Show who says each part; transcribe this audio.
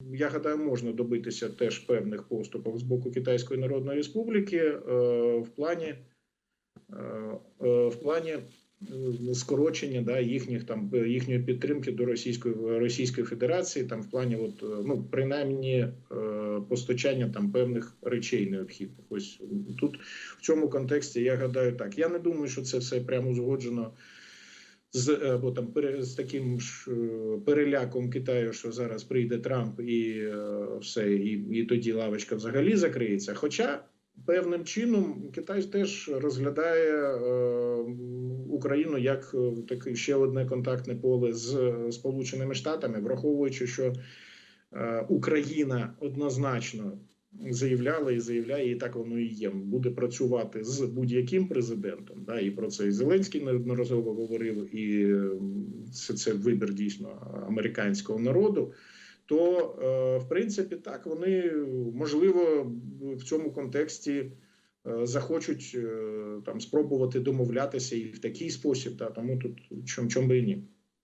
Speaker 1: я гадаю, можна добитися теж певних поступок з боку Китайської Народної Республіки е, в плані е, е, в плані скорочення да, їхніх там їхньої підтримки до Російської Російської Федерації, там в плані, от ну принаймні постачання там певних речей необхідних. Ось тут в цьому контексті я гадаю так. Я не думаю, що це все прямо узгоджено з або там з таким ж е, переляком Китаю, що зараз прийде Трамп і е, все, і, і тоді лавочка взагалі закриється. Хоча певним чином Китай теж розглядає е, Україну як е, таке ще одне контактне поле з е, Сполученими Штатами, враховуючи, що е, Україна однозначно заявляла і заявляє, і так воно і є. Буде працювати з будь-яким президентом. Да, і про це і Зеленський неодноразово говорив, і це, це вибір дійсно американського народу. То, е, в принципі, так вони можливо в цьому контексті е, захочуть е, там спробувати домовлятися і в такий спосіб. Да, тому тут чом, чом би і ні.